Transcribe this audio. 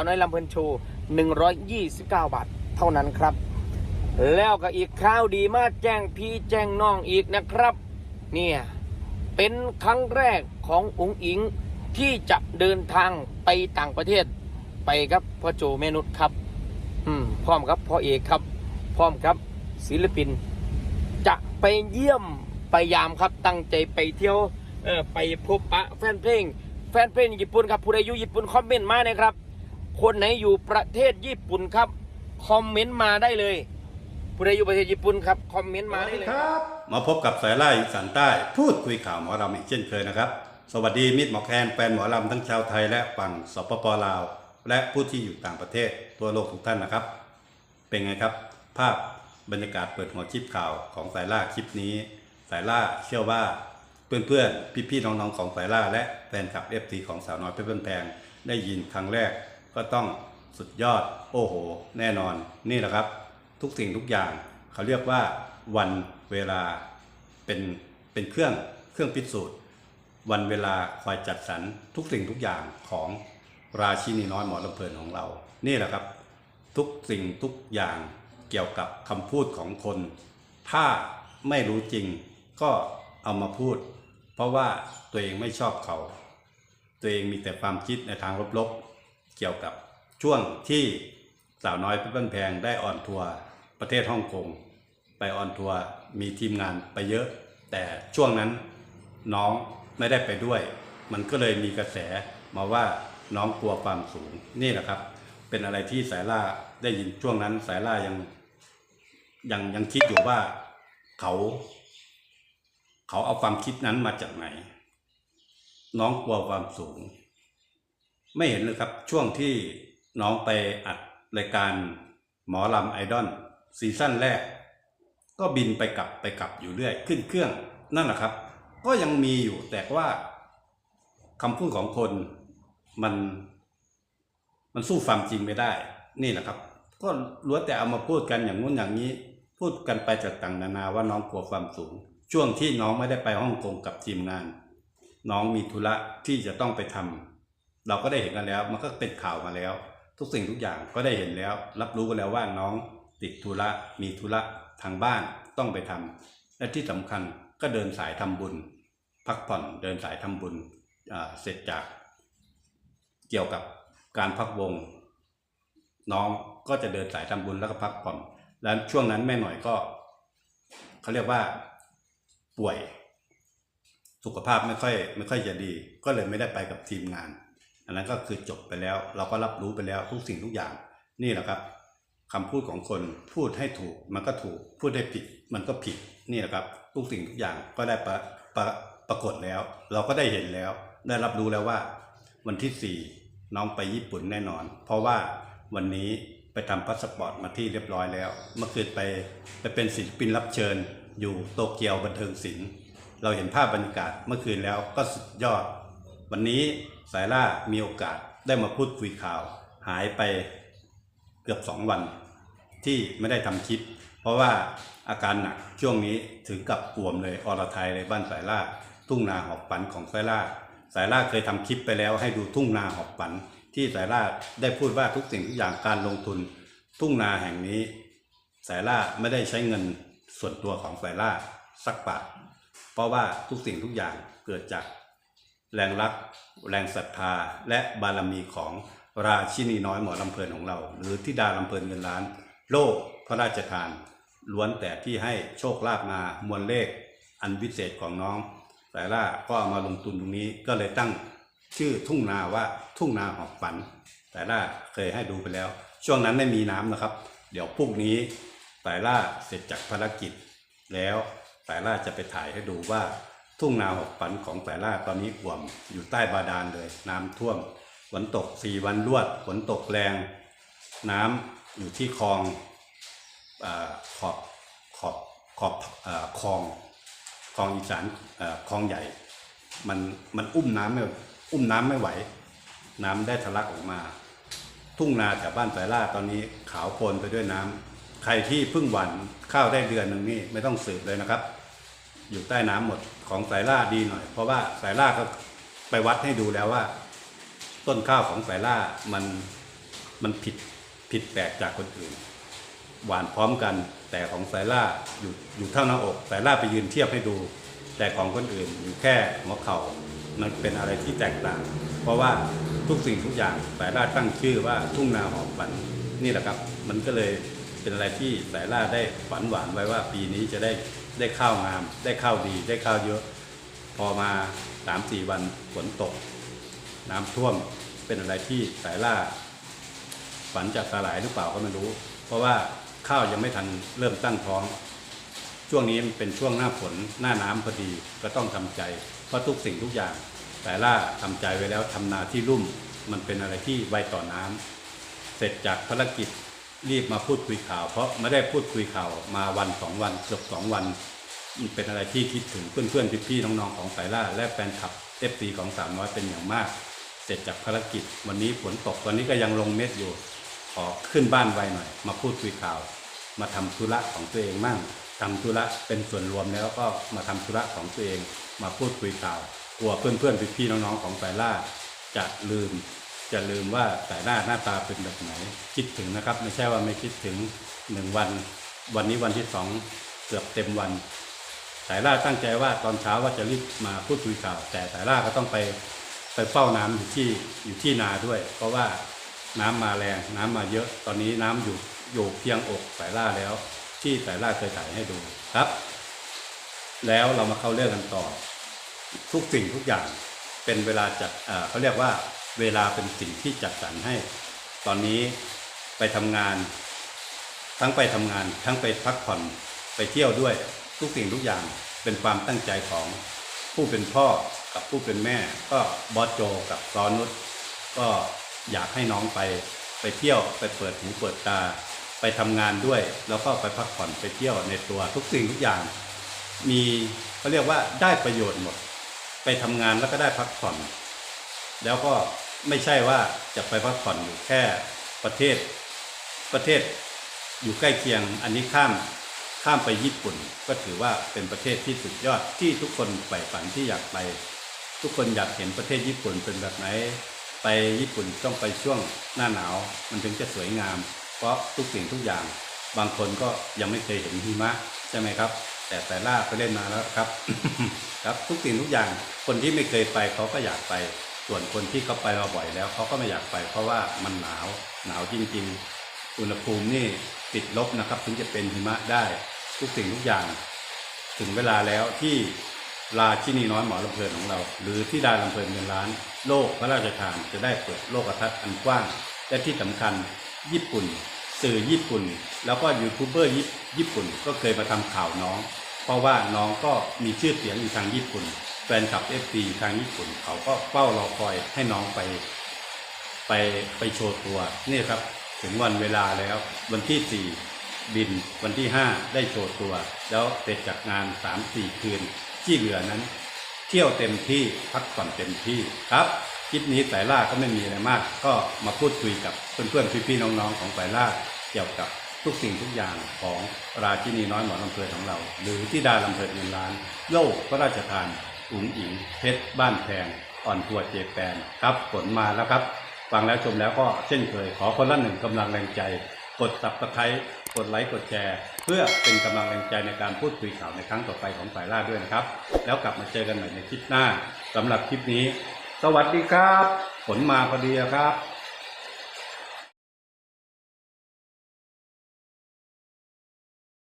ออนไลน์สาวน้อยลำเพลินโชว์129 บาทเท่านั้นครับ แล้วก็อีกข่าวดีมาแจ้งพี่แจ้งน้องอีกนะครับ เนี่ยเป็นครั้งแรกของอุ๋งอิงที่จะเดินทางไปต่างประเทศไปครับพ่อโจเมนุษครับ อืมพร้อมครับพ่อเอกครับ พร้อมครับศิลปิน จะไปเยี่ยมไปยามครับตั้งใจไปเที่ยวเออไปพบปะแฟนเพลง แฟนเพลงญี่ปุ่นครับผู้ใดอยู่ญี่ปุ่นคอมเมนต์มานะครับ คนไหนอยู่ประเทศญี่ปุ่นครับ คอมเมนต์มาได้เลยผู้ใดอยู่ประเทศญี่ปุ่นครับ คอมเมนต์มาได้เลยมาพบกับสายล่าอีสานใต้ พูดคุยข่าวหมอลำอีกเช่นเคยนะครับ สวัสดีมิตรหมอแคนแฟนหมอลำทั้งชาวไทยและฝั่งสปปลาว และผู้ที่อยู่ต่างประเทศทั่วโลกทุกท่านนะครับ เป็นไงครับ ภาพบรรยากาศเปิดหัวคลิปข่าวของสายล่าคลิปนี้ สายล่าเชื่อว่าเพื่อนๆพี่ๆน้องๆของสายล่าและแฟนคลับเอฟซีของสาวน้อยเพชรบ้านแพงได้ยินครั้งแรก ก็ต้องสุดยอดโอ้โห แน่นอนนี่แหละครับ ทุกสิ่งทุกอย่างเขาเรียกว่าวันเวลาเป็นเป็นเครื่องเครื่องพิสูจน์ วันเวลาคอยจัดสรรทุกสิ่งทุกอย่างของราชินีน้อยหมอลำเพลินของเรา นี่แหละครับ ทุกสิ่งทุกอย่างเกี่ยวกับคำพูดของคน ถ้าไม่รู้จริงก็เอามาพูด เพราะว่าตัวเองไม่ชอบเขา ตัวเองมีแต่ความคิดในทางลบๆ เกี่ยวกับช่วงที่สาวน้อยเพื่อนแพงได้ออนทัวร์ประเทศฮ่องกงไปออนทัวร์มีทีมงานไปเยอะ แต่ช่วงนั้นน้องไม่ได้ไปด้วย มันก็เลยมีกระแสมาว่าน้องกลัวความสูงนี่แหละครับ เป็นอะไรที่สายล่าได้ยินช่วงนั้นสายล่ายังยังยังคิดอยู่ว่าเขาเขาเอาความคิดนั้นมาจากไหน น้องกลัวความสูง ไม่เห็นเลยครับช่วงที่น้องไปอัดรายการหมอลำไอดอลซีซั่นแรก ก็บินไปกลับไปกลับอยู่เรื่อย ขึ้นเครื่องนั่นแหละครับ ก็ยังมีอยู่แต่ว่าคำพูดของคนมันมันสู้ความจริงไม่ได้ นี่แหละครับ ก็ล้วนแต่เอามาพูดกันอย่างนู้นอย่างนี้ พูดกันไปจากต่างนานาว่าน้องกลัวความสูง ช่วงที่น้องไม่ได้ไปฮ่องกงกับทีมงาน น้องมีธุระที่จะต้องไปทำ เราก็ได้เห็นกันแล้ว มันก็เป็นข่าวมาแล้ว ทุกสิ่งทุกอย่างก็ได้เห็นแล้ว รับรู้กันแล้วว่าน้องติดธุระมีธุระทางบ้านต้องไปทำและที่สำคัญก็เดินสายทำบุญ พักผ่อนเดินสายทำบุญเสร็จจาก เกี่ยวกับการพักวง น้องก็จะเดินสายทำบุญแล้วก็พักผ่อน แล้วช่วงนั้นแม่หน่อยก็เขาเรียกว่าป่วย สุขภาพไม่ค่อยไม่ค่อยจะดี ก็เลยไม่ได้ไปกับทีมงาน อันนั้นก็คือจบไปแล้ว เราก็รับรู้ไปแล้วทุกสิ่งทุกอย่าง นี่แหละครับคำพูดของคนพูดให้ถูกมันก็ถูกพูดให้ผิดมันก็ผิดนี่แหละครับ ทุกสิ่งทุกอย่างก็ได้ประประปรากฏแล้ว เราก็ได้เห็นแล้ว ได้รับรู้แล้วว่า วันที่สี่น้องไปญี่ปุ่นแน่นอน เพราะว่าวันนี้ไปทำพาสปอร์ตมาที่เรียบร้อยแล้ว เมื่อคืนไปไปเป็นศิลปินรับเชิญ อยู่โตเกียวบันเทิงศิลป์เราเห็นภาพบรรยากาศเมื่อคืนแล้วก็สุดยอด วันนี้สายล่ามีโอกาสได้มาพูดคุยข่าว หายไปเกือบสองวัน ที่ไม่ได้ทำคลิป เพราะว่าอาการหนักช่วงนี้ถึงกับอ่วมเลยอรไทยในบ้านสายล่า ทุ่งนาหอบฝันของสายล่า สายล่าเคยทำคลิปไปแล้วให้ดูทุ่งนาหอบฝัน ที่สายล่าได้พูดว่าทุกสิ่งทุกอย่างการลงทุน ทุ่งนาแห่งนี้ สายล่าไม่ได้ใช้เงินส่วนตัวของสายล่าสักบาทเพราะว่าทุกสิ่งทุกอย่างเกิดจาก แรงรัก แรงศรัทธา และบารมีของราชินีน้อยหมอลำเพลินของเรา หรือทิดาลำเพลินเงินล้าน โลกพระราชทาน ล้วนแต่ที่ให้โชคลาภมามวลเลข อันวิเศษของน้องสายล่าก็มาลงทุนตรงนี้ก็เลยตั้งชื่อทุ่งนาว่าทุ่งนาหอบฝันแต่ล่าเคยให้ดูไปแล้ว ช่วงนั้นไม่มีน้ำนะครับ เดี๋ยวพรุ่งนี้สายล่าเสร็จจากภารกิจ แล้วสายล่าจะไปถ่ายให้ดูว่า ทุ่งนาหกฝันของสายล่าตอนนี้อ่วมอยู่ใต้บาดาลเลย น้ำท่วมฝนตกสี่วันรวดฝนตกแรง น้ำอยู่ที่คลองอขอบขอบขอบอคลองคลองอีสานคลองใหญ่ มันมันอุ้มน้ำไม่อุ้มน้ำไม่ไหว น้ำได้ทะลักออกมา ทุ่งนาแถวบ้านสายล่าตอนนี้ขาวโพลนไปด้วยน้ำใครที่เพิ่งหวันข้าวได้เดือนหนึ่งนี่ไม่ต้องสืบเลยนะครับ อยู่ใต้น้ำหมดของสายล่าดีหน่อย เพราะว่าสายล่าก็ไปวัดให้ดูแล้วว่า ต้นข้าวของสายล่ามันมันผิดผิดแปลกจากคนอื่น หวานพร้อมกัน แต่ของสายล่าอยู่อยู่เท่าหน้าอกสายล่าไปยืนเทียบให้ดู แต่ของคนอื่นอยู่แค่หัวเข่ามันเป็นอะไรที่แตกต่าง เพราะว่าทุกสิ่งทุกอย่างสายล่าตั้งชื่อว่าทุ่งนาหอมฝันนี่แหละครับ มันก็เลย เป็นอะไรที่สายล่าได้ฝันหวานไว้ว่าปีนี้จะได้ได้ข้าวงาม ได้ข้าวดี ได้ข้าวเยอะ พอมาสามสี่วันฝนตก น้ำท่วมเป็นอะไรที่สายล่า ฝันจะสลายหรือเปล่าก็ไม่รู้ เพราะว่าข้าวยังไม่ทันเริ่มตั้งท้อง ช่วงนี้มันเป็นช่วงหน้าฝนหน้าน้ำพอดีก็ต้องทำใจ เพราะทุกสิ่งทุกอย่างแต่ล่าทำใจไว้แล้วทำนาที่รุ่ม มันเป็นอะไรที่ไวต่อน้ำเสร็จจากภารกิจ รีบมาพูดคุยข่าว เพราะไม่ได้พูดคุยข่าวมาวันสองวันเกือบสองวันเป็นอะไรที่คิดถึงเพื่อนๆพี่ๆน้องๆของสายล่า และแฟนคลับเอฟซีของสามน้อยเป็นอย่างมาก เสร็จจากภารกิจ วันนี้ฝนตกตอนนี้ก็ยังลงเม็ดอยู่ ขอขึ้นบ้านไวหน่อย มาพูดคุยข่าว มาทำธุระของตัวเองมั่งทำธุระเป็นส่วนรวมแล้วก็มาทำธุระของตัวเอง มาพูดคุยข่าวกลัวเพื่อนๆพี่ๆน้องๆของสายล่า จะลืม จะลืมว่าสายล่าหน้าตาเป็นแบบไหน คิดถึงนะครับ ไม่ใช่ว่าไม่คิดถึงหนึ่งวัน วันนี้วันที่สองเกือบเต็มวัน สายล่าตั้งใจว่าตอนเช้าว่าจะรีบมาพูดคุยข่าว แต่สายล่าก็ต้องไปไปเฝ้าน้ำอยู่ที่อยู่ที่นาด้วย เพราะว่าน้ำมาแรงน้ำมาเยอะ ตอนนี้น้ำอยู่อยู่เพียงอกสายล่าแล้ว ที่สายล่าเคยถ่ายให้ดูครับ แล้วเรามาเข้าเรื่องกันต่อ ทุกสิ่งทุกอย่างเป็นเวลาจัดเขาเรียกว่า เวลาเป็นสิ่งที่จัดสรรให้ ตอนนี้ไปทำงาน ทั้งไปทำงาน ทั้งไปพักผ่อนไปเที่ยวด้วยทุกสิ่งทุกอย่างเป็นความตั้งใจของผู้เป็นพ่อกับผู้เป็นแม่ ก็บอสโจกับซอนุชก็อยากให้น้องไปไปเที่ยวไปเปิดหูเปิดตา ไปทำงานด้วย แล้วก็ไปพักผ่อนไปเที่ยวในตัวทุกสิ่งทุกอย่าง มีเขาเรียกว่าได้ประโยชน์หมด ไปทำงานแล้วก็ได้พักผ่อน แล้วก็ไม่ใช่ว่าจะไปพักผ่อนอยู่แค่ประเทศ ประเทศอยู่ใกล้เคียงอันนี้ข้ามข้ามไปญี่ปุ่น ก็ถือว่าเป็นประเทศที่สุดยอดที่ทุกคนใฝ่ฝันที่อยากไป ทุกคนอยากเห็นประเทศญี่ปุ่นเป็นแบบไหน ไปญี่ปุ่นต้องไปช่วงหน้าหนาว มันถึงจะสวยงาม เพราะทุกสิ่งทุกอย่าง บางคนก็ยังไม่เคยเห็นหิมะใช่ไหมครับ แต่แต่ล่าไปเล่นมาแล้วครับ ครับทุกสิ่งทุกอย่างคนที่ไม่เคยไปเขาก็อยากไป ส่วนคนที่เขาไปมาบ่อยแล้วเขาก็ไม่อยากไป เพราะว่ามันหนาวหนาวจริง ๆ อุณหภูมินี่ติดลบนะครับ ถึงจะเป็นหิมะได้ทุกสิ่งทุกอย่าง ถึงเวลาแล้วที่ราชินีน้อยหมอลำเพลินของเรา หรือที่ดาลำเพลินเงินล้าน โลกพระราชทานจะได้เปิดโลกทัศน์อันกว้าง และที่สำคัญญี่ปุ่น สื่อญี่ปุ่น แล้วก็ยูทูบเบอร์ญี่ปุ่นก็เคยมาทำข่าวน้อง เพราะว่าน้องก็มีชื่อเสียงอยู่ทางญี่ปุ่น แฟนคลับเอฟซีทางญี่ปุ่นเขาก็เฝ้ารอคอยให้น้องไป ไปไปโชว์ตัวนี่ครับ ถึงวันเวลาแล้ว วันที่4บินวันที่5ได้โชว์ตัว แล้วเสร็จจากงาน3-4คืน ที่เหลือนั้น เที่ยวเต็มที่พักผ่อนเต็มที่ครับคลิปนี้สายล่าก็ไม่มีอะไรมาก ก็มาพูดคุยกับเพื่อนๆพี่ๆน้องๆของสายล่าเกี่ยวกับทุกสิ่งทุกอย่างของราชินีน้อยหมอลำเพลินของเรา หรือที่ดาลำเพลินเงินล้าน โลกพระราชทาน อุ๋งอิงเพชรบ้านแพงอ่อนทัวเจแปนครับผลมาแล้วครับ ฟังแล้วชมแล้วก็เช่นเคย ขอคนละหนึ่งกำลังแรงใจ กดตับตะไคร้กดไลค์กดแชร์ เพื่อเป็นกำลังแรงใจในการพูดคุยข่าวในครั้งต่อไปของสายล่าด้วยนะครับ แล้วกลับมาเจอกันใหม่ในคลิปหน้าสำหรับคลิปนี้ สวัสดีครับ ผลมาพอดีครับ